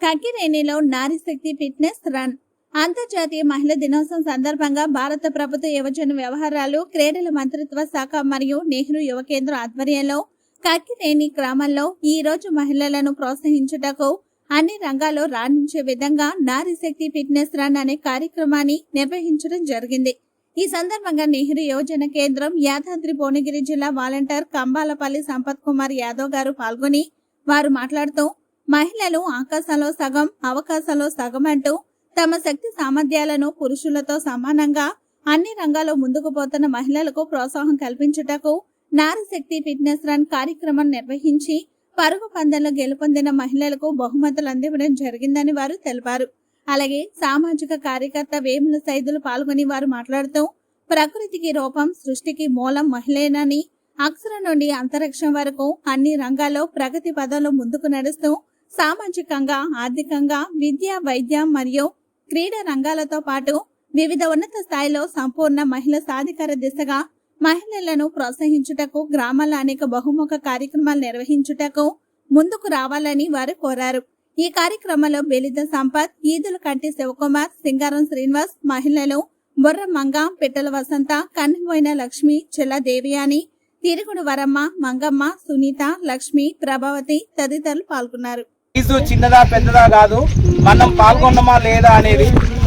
కక్కిరేణిలో నారీ శక్తి fitness run. అంతర్జాతీయ మహిళా దినోత్సవం సందర్భంగా భారత ప్రభుత్వ యువజన వ్యవహారాలు క్రీడల మంత్రిత్వ శాఖ మరియు నెహ్రూ యువ కేంద్రం ఆధ్వర్యంలో కక్కిరేణి గ్రామంలో ఈ రోజు మహిళలను ప్రోత్సహించుటకు అన్ని రంగాల్లో రాణించే విధంగా నారీ శక్తి ఫిట్నెస్ రన్ అనే కార్యక్రమాన్ని నిర్వహించడం జరిగింది. ఈ సందర్భంగా నెహ్రూ యువజన కేంద్రం యాదాద్రి భువనగిరి జిల్లా వాలంటీర్ కంబాలపల్లి సంపత్ కుమార్ యాదవ్ గారు పాల్గొని వారు మాట్లాడుతూ మహిళలు ఆకాశంలో సగం అవకాశంలో సగం అంటూ తమ శక్తి సామర్థ్యాలను పురుషులతో సమానంగా అన్ని రంగాల్లో ముందుకు పోతున్న మహిళలకు ప్రోత్సాహం కల్పించుటకు నారీ శక్తి ఫిట్నెస్ రన్ కార్యక్రమం నిర్వహించి పరుగు పందెంలో గెలుపొందిన మహిళలకు బహుమతులు అందివ్వడం జరిగిందని వారు తెలిపారు. అలాగే సామాజిక కార్యకర్త వేముల సైదులు పాల్గొని వారు మాట్లాడుతూ ప్రకృతికి రూపం సృష్టికి మూలం మహిళేనని అక్షరం నుండి అంతరిక్షం వరకు అన్ని రంగాల్లో ప్రగతి పదంలో ముందుకు నడుస్తూ సామాజికంగా ఆర్థికంగా విద్య వైద్య మరియు క్రీడా రంగాలతో పాటు వివిధ ఉన్నత స్థాయిలో సంపూర్ణ మహిళ సాధికార దిశగా మహిళలను ప్రోత్సహించుటకు గ్రామాల్లో అనేక బహుముఖ కార్యక్రమాలు నిర్వహించుటకు ముందుకు రావాలని వారు కోరారు. ఈ కార్యక్రమంలో బెలిద సంపత్ ఈదుల కంటి శివకుమార్ సింగారం శ్రీనివాస్ మహిళలు బొర్ర మంగ పిట్టల వసంత కన్నుపోయిన లక్ష్మి చెల్ల దేవియాని తిరుగుడు వరమ్మ మంగమ్మ సునీత లక్ష్మి ప్రభావతి తదితరులు పాల్గొన్నారు. ఫీజు చిన్నదా పెద్దదా కాదు మనం పాల్గొన్నామా లేదా అనేది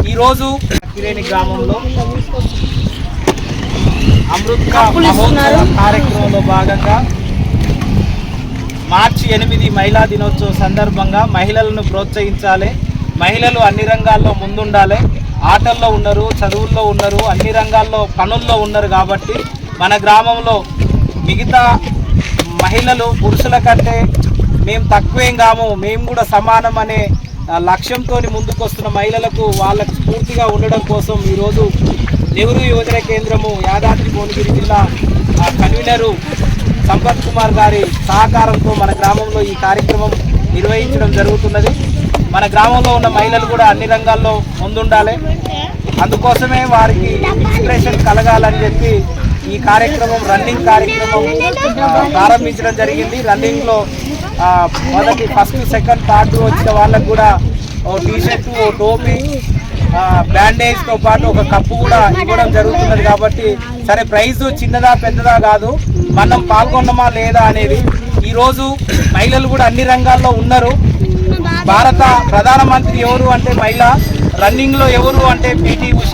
ఈ రోజు కిరేణి గ్రామంలో అమృత్ మహోత్సవ కార్యక్రమంలో భాగంగా మార్చి ఎనిమిది మహిళా దినోత్సవం సందర్భంగా మహిళలను ప్రోత్సహించాలి. మహిళలు అన్ని రంగాల్లో ముందుండాలి. ఆటల్లో ఉన్నారు చదువుల్లో ఉన్నారు అన్ని రంగాల్లో పనుల్లో ఉన్నారు కాబట్టి మన గ్రామంలో మిగతా మహిళలు పురుషుల కంటే మేము తక్కువేం కాము మేము కూడా సమానం అనే లక్ష్యంతో ముందుకు వస్తున్న మహిళలకు వాళ్ళకు స్ఫూర్తిగా ఉండడం కోసం ఈరోజు నెహ్రూ యువజన కేంద్రము యాదాద్రి భువనగిరి జిల్లా కన్వీనరు సంపత్ కుమార్ గారి సహకారంతో మన గ్రామంలో ఈ కార్యక్రమం నిర్వహించడం జరుగుతున్నది. మన గ్రామంలో ఉన్న మహిళలు కూడా అన్ని రంగాల్లో ముందుండాలి. అందుకోసమే వారికి ఇన్స్పిరేషన్ కలగాలని చెప్పి ఈ కార్యక్రమం రన్నింగ్ కార్యక్రమం ప్రారంభించడం జరిగింది. రన్నింగ్లో మొదటి ఫస్ట్ సెకండ్ థర్డ్ వచ్చిన వాళ్ళకు కూడా ఓ టీషర్ట్ ఓ టోపీ బ్యాండేజ్తో పాటు ఒక కప్పు కూడా ఇవ్వడం జరుగుతున్నది కాబట్టి సరే ప్రైజ్ చిన్నదా పెద్దదా కాదు మనం పాల్గొన్నామా లేదా అనేది ఈరోజు మహిళలు కూడా అన్ని రంగాల్లో ఉన్నారు. భారత ప్రధానమంత్రి ఎవరు అంటే మహిళ రన్నింగ్లో ఎవరు అంటే పిటి ఉష.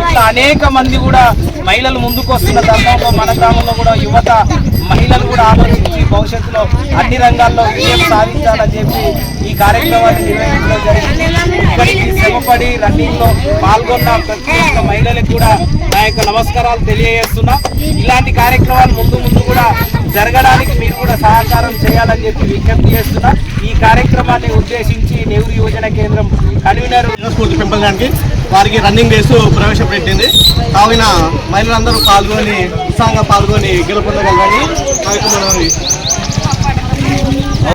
ఇట్లా అనేక మంది కూడా మహిళలు ముందుకు వస్తున్న తరుణంలో మన గ్రామంలో కూడా యువత మహిళలు కూడా ఆలోచించి భవిష్యత్తులో అన్ని రంగాల్లో విజయం సాధించాలని చెప్పి ఈ కార్యక్రమాన్ని నిర్వహించడం జరిగింది. ఇప్పటికీ శ్రమపడి రన్నింగ్లో పాల్గొన్న ప్రతి ఒక్క మహిళలకు కూడా నా యొక్క నమస్కారాలు తెలియజేస్తున్నా. ఇలాంటి కార్యక్రమాలు ముందు ముందు కూడా జరగడానికి కూడా సహకారం చేయాలని చెప్పి విజ్ఞప్తి చేస్తున్నా. ఈ కార్యక్రమాన్ని ఉద్దేశించి నెహ్రూ యువజన కేంద్రం కన్వీనర్ స్ఫూర్తి పెంపడానికి వారికి రన్నింగ్ రేసు ప్రవేశపెట్టింది. కావున మహిళలందరూ పాల్గొని ఉత్సాహంగా పాల్గొని గెలుపొందగలరని నాకు